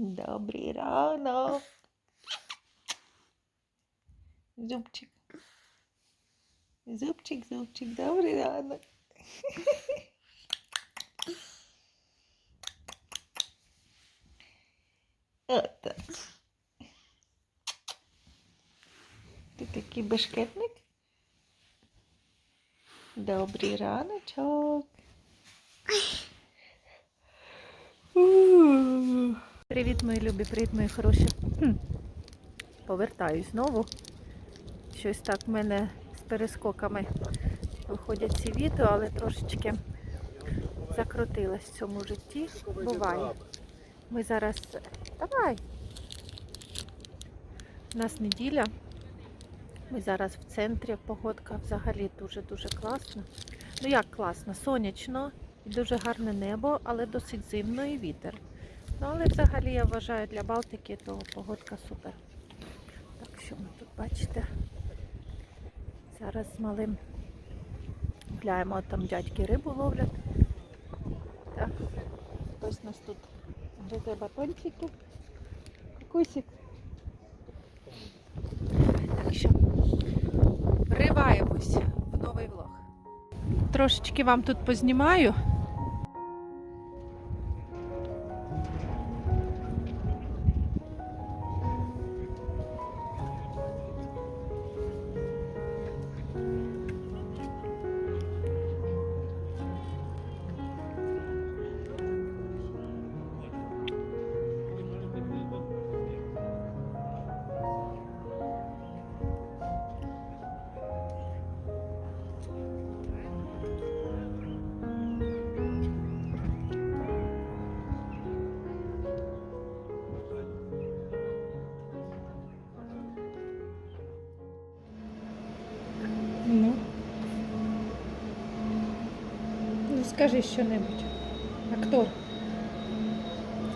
Добрий ранок. Зубчик. Зубчик, зубчик, добрий ранок. Ото. Ти такий бешкетник? Добрий раночок. Привіт, мої любі, привіт, мої хороші. Повертаюсь знову. Щось так в мене з перескоками виходять ці відео, але трошечки закрутилась в цьому житті. Буває. Ми зараз. Давай! У нас неділя. Ми зараз в центрі. Погодка взагалі дуже-дуже класна. Ну як класно, сонячно і дуже гарне небо, але досить зимно і вітер. Ну, але взагалі я вважаю для Балтики, то погодка супер. Так що ми тут бачите. Зараз з малим гуляємо, там дядьки рибу ловлять. Так. Хтось нас тут гризе батончики. Кукусик. Так що вриваємось в новий влог. Трошечки вам тут познімаю. Скажи що-небудь. Актор.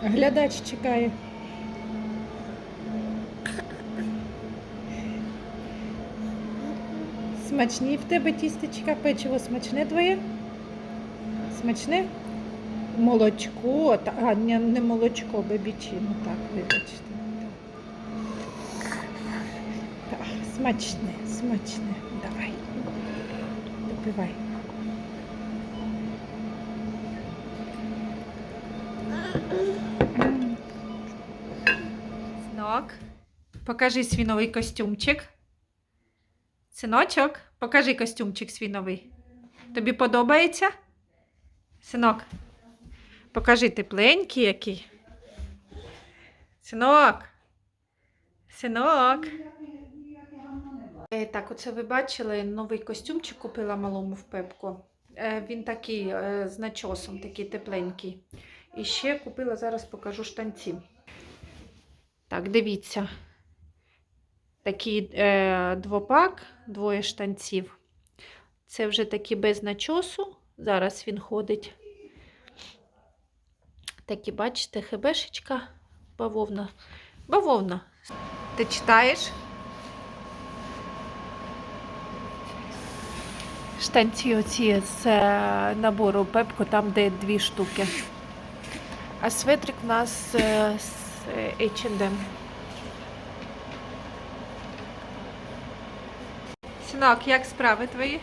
Глядач чекає. Смачні в тебе тістечка, печиво смачне твоє? Смачне? Молочко, а не, не молочко, бебічину, так, вибачте. Так, смачне, смачне. Давай. Допивай. Синок, покажи свій новий костюмчик. Синочок, покажи костюмчик свій новий. Тобі подобається? Синок, покажи тепленький який. Синок. Синок. Е, Так, оце ви бачили, новий костюмчик купила малому в пепку. Е, Він такий е, з начосом, такий тепленький. І ще купила, зараз покажу штанці. Так, дивіться. Такий е, двопак, двоє штанців. Це вже такі без начосу. Зараз він ходить. Такі, бачите, хебешечка, бавовна. Бавовна. Ти читаєш? Штанці оці з е, набору пепку, там де дві штуки. А светрик у нас е, з H&M. Синок, як справи твої?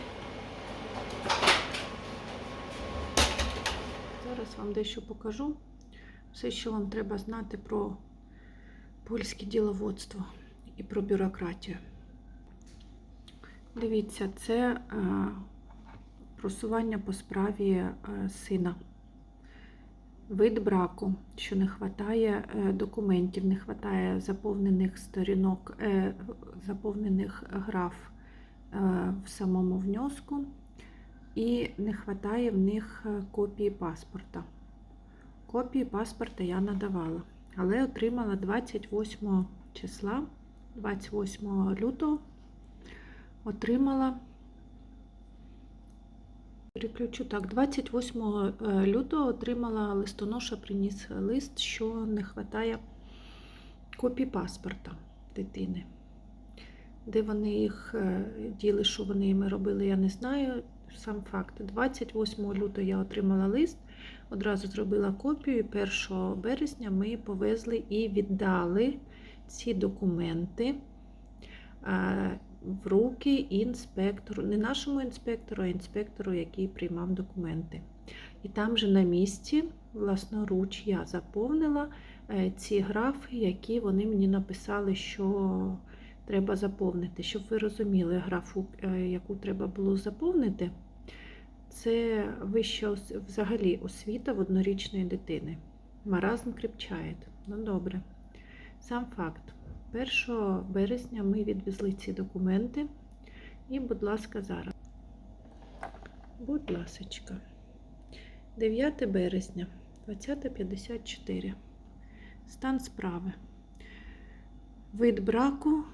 Зараз вам дещо покажу. Все, що вам треба знати про польське діловодство і про бюрократію. Дивіться, це е, просування по справі сина. Вид браку, що не вистачає документів, не вистачає заповнених сторінок, е, заповнених граф е, в самому внеску, і не вистачає в них е, копії паспорта. Копії паспорта я надавала, але отримала 28 числа, 28 лютого, отримала. Переключу так, 28 е, лютого отримала листоноша, приніс лист, що не вистачає копії паспорта дитини. Де вони їх е, діли, що вони їми робили, я не знаю. сам факт. 28 лютого я отримала лист, одразу зробила копію. і 1 березня ми повезли і віддали ці документи е, в руки інспектору, не нашому інспектору, а інспектору, який приймав документи. І там же на місці, власноруч, я заповнила е, ці графи, які вони мені написали, що треба заповнити. Щоб ви розуміли графу, е, яку треба було заповнити, це вища взагалі освіта в однорічної дитини. Маразм кріпчає. Ну добре. Сам факт. 1 березня ми відвезли ці документи. І, будь ласка, зараз. Будь ласочка. 9 березня, 20.54. Стан справи. Вид браку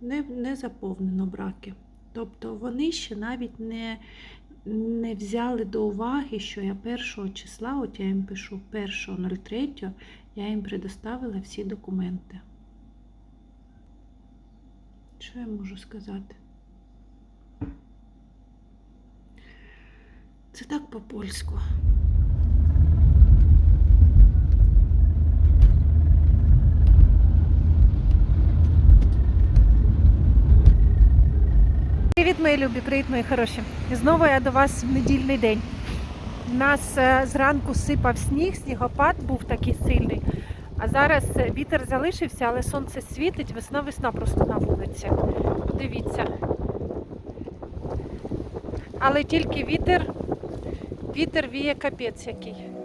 не, не заповнено браки. Тобто вони ще навіть не, не взяли до уваги, що я 1 числа, от я їм пишу 1.03, я їм предоставила всі документи. Що я можу сказати? Це так по-польську. Привіт, мої любі, привіт, мої хороші. Знову я до вас в недільний день. Нас е, зранку сипав сніг, снігопад був такий сильний. А зараз е, вітер залишився, але сонце світить, весна, весна просто на вулиці. Подивіться. Але тільки вітер, вітер віє капець який.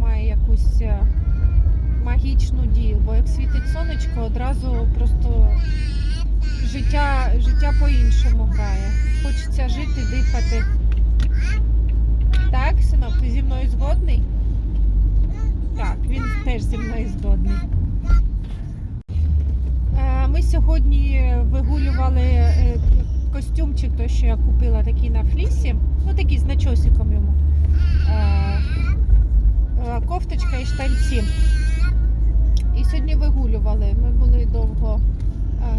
Має якусь е, магічну дію, бо як світить сонечко, одразу просто життя, життя по-іншому грає. Хочеться жити, дихати. Так, синок, ти зі мною згодний? Так, він теж зі мною згодний. Е, Ми сьогодні вигулювали е, костюмчик, той, що я купила такий на флісі. Ну, такий з начосиком йому. Е, е, Кофточка і сьогодні вигулювали. Ми були довго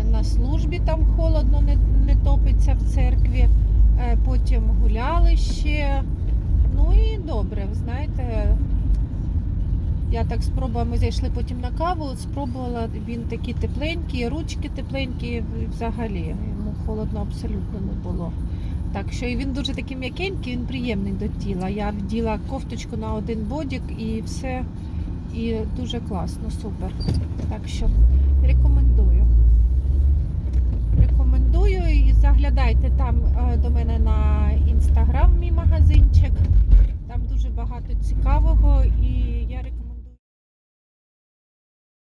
е, на службі, там холодно, не, не топиться в церкві. Е, Потім гуляли ще. Ну і добре, ви знаєте. Я так спробувала, ми зайшли потім на каву, спробувала, він такий тепленький, ручки тепленькі, взагалі йому холодно абсолютно не було. Так що і він дуже такий м'якенький, він приємний до тіла. Я вділа кофточку на один бодік і все. І дуже класно, супер. Так що рекомендую. Рекомендую і заглядайте там е, до мене на інстаграм, мій магазинчик. Там дуже багато цікавого і я рекомендую.